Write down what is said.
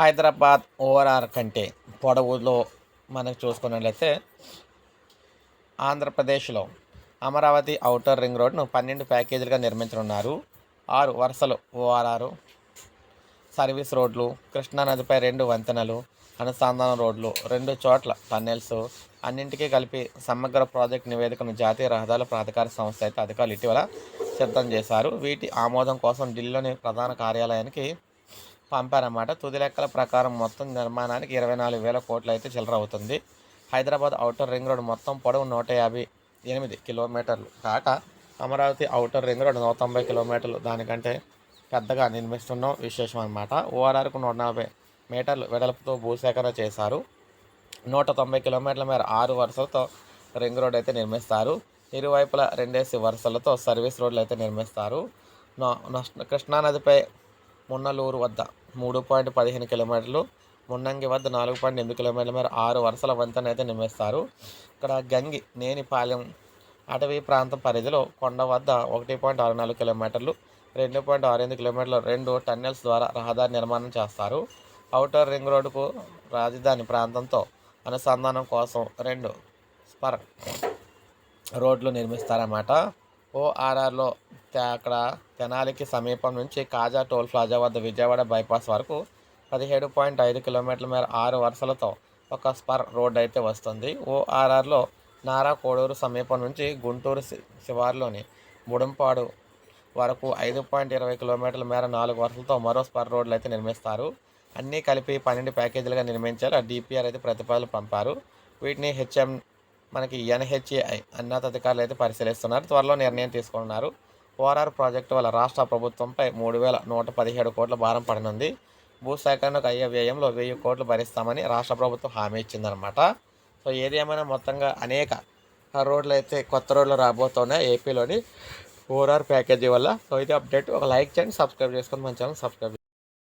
Hyderabad ORR కంటే పొడవులో మనకు చూసుకున్నట్లయితే ఆంధ్రప్రదేశ్లో అమరావతి అవుటర్ రింగ్ రోడ్ను పన్నెండు ప్యాకేజీలుగా నిర్మించనున్నారు. ఆరు వరుసలు ఓఆర్ఆర్ సర్వీస్ రోడ్లు కృష్ణానదిపై రెండు వంతెనలు అనుసంధాన రోడ్లు రెండు చోట్ల టన్నెల్స్ అన్నింటికీ కలిపి సమగ్ర ప్రాజెక్ట్ నివేదికను జాతీయ రహదారుల ప్రాధికార సంస్థ అయితే అధికారులు ఇటీవల సిద్ధం చేశారు. వీటి ఆమోదం కోసం ఢిల్లీలోని ప్రధాన కార్యాలయానికి పంపారన్నమాట. తుది లెక్కల ప్రకారం మొత్తం నిర్మాణానికి ఇరవై నాలుగు వేల కోట్లు అయితే చిల్లర అవుతుంది. హైదరాబాద్ అవుటర్ రింగ్ రోడ్ మొత్తం పొడవు నూట యాభై ఎనిమిది కిలోమీటర్లు కాక అమరావతి అవుటర్ రింగ్ రోడ్ నూట తొంభై కిలోమీటర్లు దానికంటే పెద్దగా నిర్మిస్తున్నాం విశేషం అనమాట ఓఆర్ఆర్కు నూట నలభై మీటర్లు వెడల్పుతో భూసేకరణ చేశారు. నూట తొంభై కిలోమీటర్ల మేర ఆరు వరుసలతో రింగ్ రోడ్ అయితే నిర్మిస్తారు. ఇరువైపులా రెండేసి వరుసలతో సర్వీస్ రోడ్లు అయితే నిర్మిస్తారు. నా- నష్ట- కృష్ణానదిపై మున్నలూరు వద్ద మూడు పాయింట్ పదిహేను కిలోమీటర్లు మున్నంగి వద్ద నాలుగు పాయింట్ ఎనిమిది కిలోమీటర్ల మేర ఆరు వరుసల వంతెన అయితే నిర్మిస్తారు ఇక్కడ గంగి నేనిపాలెం అటవీ ప్రాంతం పరిధిలో కొండ వద్ద ఒకటి పాయింట్ ఆరు నాలుగు కిలోమీటర్లు రెండు పాయింట్ ఆరు ఎనిమిది కిలోమీటర్లు రెండు టన్నెల్స్ ద్వారా రహదారి నిర్మాణం చేస్తారు. అవుటర్ రింగ్ రోడ్డుకు రాజధాని ప్రాంతంతో అనుసంధానం కోసం రెండు స్పర్ రోడ్లు నిర్మిస్తారన్నమాట. ఓఆర్ఆర్లో అక్కడ తెనాలికి సమీపం నుంచి కాజా టోల్ ప్లాజా వద్ద విజయవాడ బైపాస్ వరకు పదిహేడు పాయింట్ ఐదు కిలోమీటర్ల మేర ఆరు వరుసలతో ఒక స్పర్ రోడ్ అయితే వస్తుంది. ఓఆర్ఆర్లో నారా కోడూరు సమీపం నుంచి గుంటూరు శివార్లోని శివారులోని వరకు ఐదు పాయింట్ ఇరవై కిలోమీటర్ల మేర నాలుగు వరుసలతో మరో స్పర్ రోడ్లు అయితే నిర్మిస్తారు. అన్నీ కలిపి పన్నెండు ప్యాకేజీలుగా నిర్మించారు. ఆ డిపిఆర్ అయితే ప్రతిపాదనలు పంపారు. వీటిని హెచ్ఎం మనకి ఎన్హెచ్ఏఐ ఉన్నతాధికారులు అయితే పరిశీలిస్తున్నారు. త్వరలో నిర్ణయం తీసుకున్నారు ఓఆర్ఆర్ ప్రాజెక్టు వల్ల రాష్ట్ర ప్రభుత్వంపై మూడు వేల నూట పదిహేడు కోట్ల భారం పడనుంది. భూసేకరణకు అయ్యే వ్యయంలో వెయ్యి కోట్లు భరిస్తామని రాష్ట్ర ప్రభుత్వం హామీ ఇచ్చిందనమాట సో ఏది ఏమైనా మొత్తంగా అనేక రోడ్లు అయితే కొత్త రోడ్లు రాబోతున్నాయి ఏపీలోని ఓఆర్ఆర్ ప్యాకేజీ వల్ల. సో ఇది అప్డేట్. ఒక లైక్ చేయండి సబ్స్క్రైబ్ చేసుకొని మన ఛానల్ సబ్స్క్రైబ్